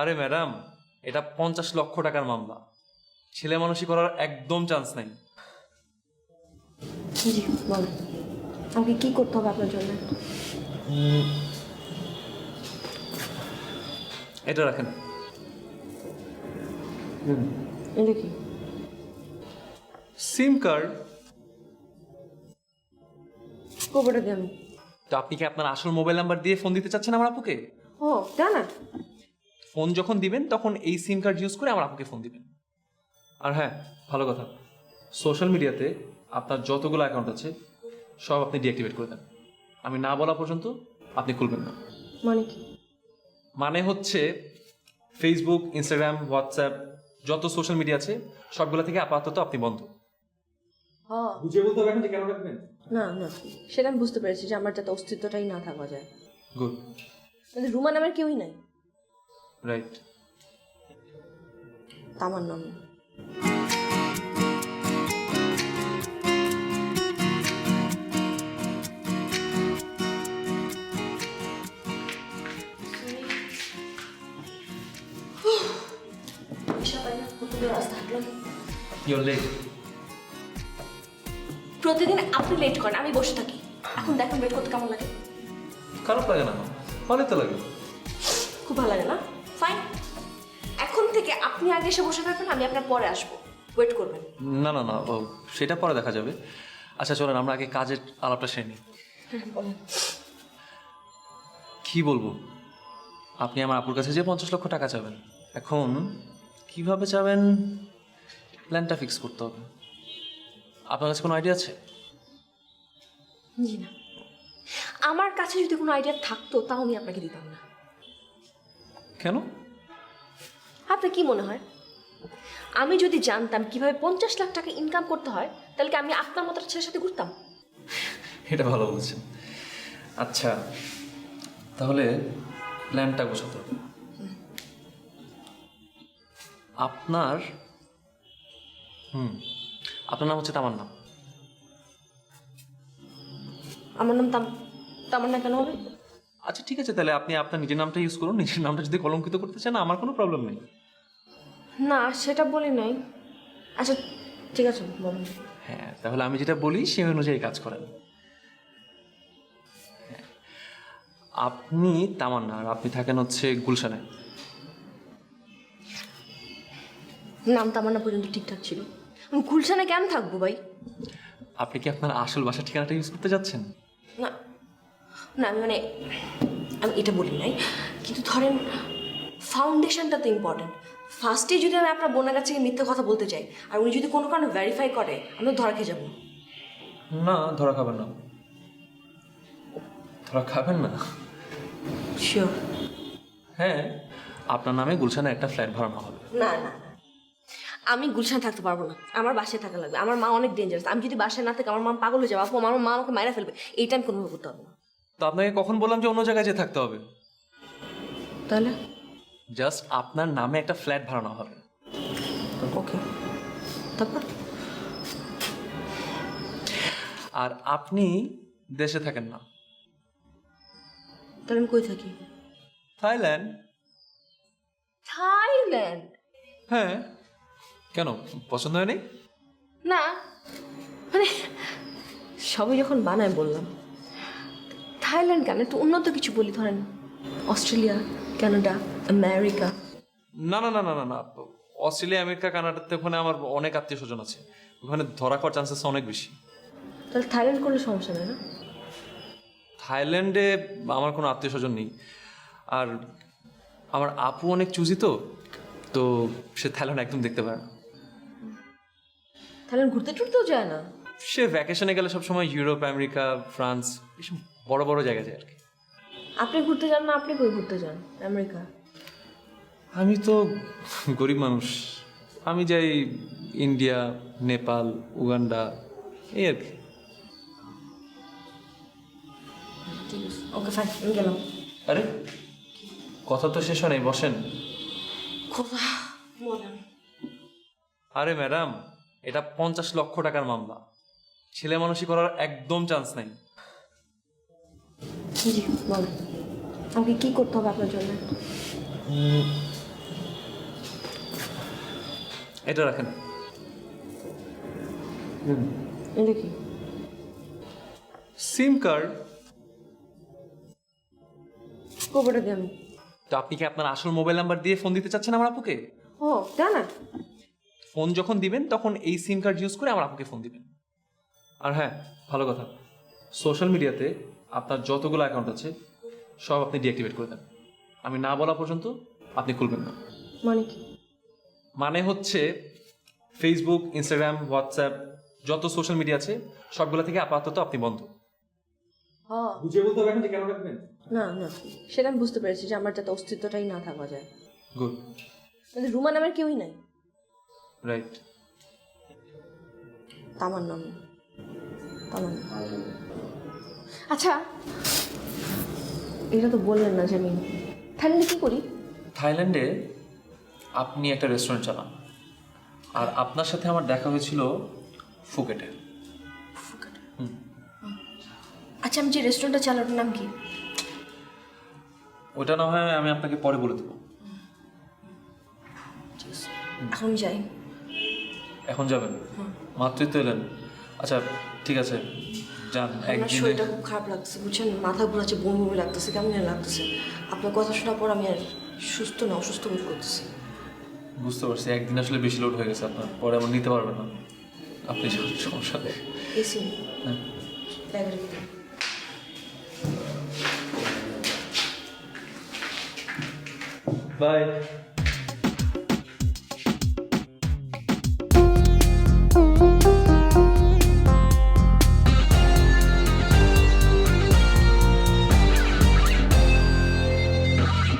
আরে ম্যাডাম এটা পঞ্চাশ লক্ষ টাকার মামলা। ছেলে মানুষই করার একদম চান্স নাই। জি আমাকে কি করতে হবে আপনার জন্য? এটা রাখেন। এটা কি? SIM card. কবরটা আমি তো আপনি কি আপনার আসল মোবাইল নাম্বার দিয়ে ফোন দিতে চাচ্ছেন আমার আপুকে? ও তাই না। ফোন যখন দিবেন তখন এই সিম কার্ড ইউজ করে আমার আপুকে ফোন দিবেন। আর হ্যাঁ ভালো কথা। সোশ্যাল মিডিয়াতে আপনার যতগুলো অ্যাকাউন্ট আছে সব আপনি ডিঅ্যাক্টিভেট করে দেন। আমি না বলা পর্যন্ত আপনি খুলবেন না। মানে কি? মানে হচ্ছে ফেসবুক ইনস্টাগ্রাম হোয়াটসঅ্যাপ যত সোশ্যাল মিডিয়া আছে সবগুলো থেকে আপাতত আপনি বন্ধ। বলতে যে কেন রাখবেন? না না। সেটা আমি বুঝতে পেরেছি যে আমার যাতে অস্তিত্বটাই না থাকা যায়। গুড কিন্তু রুমা নামের কেউই নাই? রাইট তামার নাম রাস্তা হাঁটলাম ইউর লেট প্রতিদিন আপনি লেট করেন আমি বসে থাকি। এখন দেখেন বের করতে কেমন লাগে। খারাপ লাগে না। ভালো তো লাগে। খুব ভালো লাগে না? ফাইন এখন থেকে আপনি আগে এসে বসে থাকবেন আমি আপনার পরে আসব। ওয়েট করবেন। না না না ও, সেটা পরে দেখা যাবে। আচ্ছা চলেন আমরা আগে কাজের আলাপটা সেরে নিই। কি বলব? আপনি আমার আপুর কাছে যে পঞ্চাশ লক্ষ টাকা চাবেন এখন কীভাবে চাবেন? প্ল্যানটা ফিক্স করতে হবে। আপনার কাছে কোনো আইডিয়া আছে? জি না। আমার কাছে যদি কোনো আইডিয়া থাকতো তাও আমি আপনাকে দিতাম না। কেন? আপনার কি মনে হয়? আমি যদি জানতাম কীভাবে পঞ্চাশ লাখ টাকা ইনকাম করতে হয় তাহলে কি আমি আপনার মতো ছেলের সাথে ঘুরতাম? এটা ভালো বলছেন। আচ্ছা তাহলে প্ল্যানটা গোছাতে হবে। আপনার হুম আপনার নাম হচ্ছে তামান্না। আমার নাম তাম তামান্না কেন হবে? আচ্ছা ঠিক আছে তাহলে আপনি আপনার নিজের নামটা ইউজ করুন নিজের নামটা যদি কলঙ্কিত করতে চান আমার কোনো প্রবলেম নেই। না সেটা বলি নাই। আচ্ছা ঠিক আছে বলুন। হ্যাঁ তাহলে আমি যেটা বলি সেই অনুযায়ী কাজ করেন। হ্যাঁ। আপনি তামান্না আর আপনি থাকেন হচ্ছে গুলশানে। নাম তামান্না পর্যন্ত ঠিকঠাক ছিল। আমি গুলশানে কেন থাকব ভাই? আপনি কি আপনার আসল বাসার ঠিকানাটা ইউজ করতে যাচ্ছেন? না না আমি মানে আমি এটা বলি নাই। কিন্তু ধরেন ফাউন্ডেশনটা তো ইম্পর্টেন্ট ফার্স্টে যদি আমি আপনার বোনের কাছে গিয়ে মিথ্যে কথা বলতে চাই আর উনি যদি কোনো কারণে ভেরিফাই করে আমি ধরা খেয়ে যাব। না ধরা খাবেন না। ধরা খাবেন না? শিওর হ্যাঁ আপনার নামে গুলশানে একটা ফ্ল্যাট ভাড়ানো হবে। না না আমি গুলশানে থাকতে পারব না। আমার বাসায় থাকা লাগবে। আমার মা অনেক ডেঞ্জারাস আমি যদি বাসায় না থাকি আমার মা পাগল হয়ে যাবে। আপু আমার মা আমাকে মারা ফেলবে। এইটা আমি কোনোভাবে করতে পারব না। তো আপনাকে কখন বললাম যে অন্য জায়গায় যেয়ে থাকতে হবে? তাহলে? জাস্ট আপনার নামে একটা ফ্ল্যাট ভাড়ানো হবে। ওকে। তারপর? আর আপনি দেশে থাকেন না। তাহলে আমি কই থাকি? থাইল্যান্ড। থাইল্যান্ড? হ্যাঁ। কেন পছন্দ হয়নি? না। মানে সবই যখন বানায় বললাম। থাইল্যান্ড কেন? একটু উন্নত কিছু বলি ধরেন। Australia Canada America. না না না না না না। অস্ট্রেলিয়া আমেরিকা কানাডাতে ওখানে আমার অনেক আত্মীয় স্বজন আছে। ওখানে ধরা খাওয়ার চান্সেস অনেক বেশি। তাহলে থাইল্যান্ড করলে সমস্যা নেই না? থাইল্যান্ডে আমার কোনো আত্মীয় স্বজন নেই। আর আমার আপু অনেক চুজি তো তো সে থাইল্যান্ড একদম দেখতে পারে না। থাইল্যান্ড ঘুরতে টুরতেও যায় না? সে ভ্যাকেশনে গেলে সবসময় ইউরোপ আমেরিকা ফ্রান্স এসব বড় বড় জায়গায় যায় আর কি। আপনি ঘুরতে যান না আপনি কই ঘুরতে যান? আমেরিকা? আমি তো গরিব মানুষ। আমি যাই ইন্ডিয়া নেপাল উগান্ডা এই আর কি। ঠিক আছে ওকে ফাইন আমি গেলাম। আরে কথা তো শেষ হয় নাই বসেন। খোদা আরে ম্যাডাম এটা পঞ্চাশ লক্ষ টাকার মামলা। ছেলে মানুষই করার একদম চান্স নাই। জি বলেন আমাকে কি করতে হবে আপনার জন্য? এটা রাখেন। কি? SIM card. কবরটা আমি। তো আপনি কি আপনার আসল মোবাইল নাম্বার দিয়ে ফোন দিতে চাচ্ছেন আমার আপুকে? ও তাই না। ফোন যখন দিবেন তখন এই সিম কার্ড ইউজ করে আমার আপুকে ফোন দিবেন। আর হ্যাঁ ভালো কথা। সোশ্যাল মিডিয়াতে আপনার যতগুলো অ্যাকাউন্ট আছে সব আপনি ডিঅ্যাক্টিভেট করে দেন। আমি না বলা পর্যন্ত আপনি খুলবেন না। মানে কি? মানে হচ্ছে ফেসবুক ইনস্টাগ্রাম হোয়াটসঅ্যাপ যত সোশ্যাল মিডিয়া আছে সবগুলো থেকে আপাতত আপনি বন্ধ। হ্যাঁ। বুঝিয়ে বলতে যে কেন রাখবেন? না না। সেটা আমি বুঝতে পেরেছি যে আমার যাতে অস্তিত্বটাই না থাকা যায়। গুড কিন্তু রুমা নামের কেউই নাই? রাইট তামার নাম তামার নাম। আচ্ছা এটা তো বললেন না যে আমি থাইল্যান্ডে কি করি? থাইল্যান্ডে আপনি একটা রেস্টুরেন্ট চালান। আর আপনার সাথে আমার দেখা হয়েছিল ফুকেটে। আচ্ছা আমি যে রেস্টুরেন্টটা চালাই ওটার নাম কি? ওটা না হয় আমি আপনাকে পরে বলে দেবো। এখন যাই। এখন যাবেন? মাত্রই তো এলেন। আচ্ছা ঠিক আছে। যান আমার একদিনে শরীরটা খুব খারাপ লাগতেছে বুঝছেন? মাথা ঘোরাচ্ছে বমি বমি লাগতেছে কেমন যেন লাগতেছে। আপনার কথা শোনার পর আমি আর সুস্থ না অসুস্থ বোধ করতেছি। বুঝতে পারছি একদিন আসলে বেশি লোড হয়ে গেছে আপনার পরে আমার নিতে পারবেন না। আপনি সমস্যা নেই এসি হ্যাঁ। ব্যাগের ভিতরে। বাই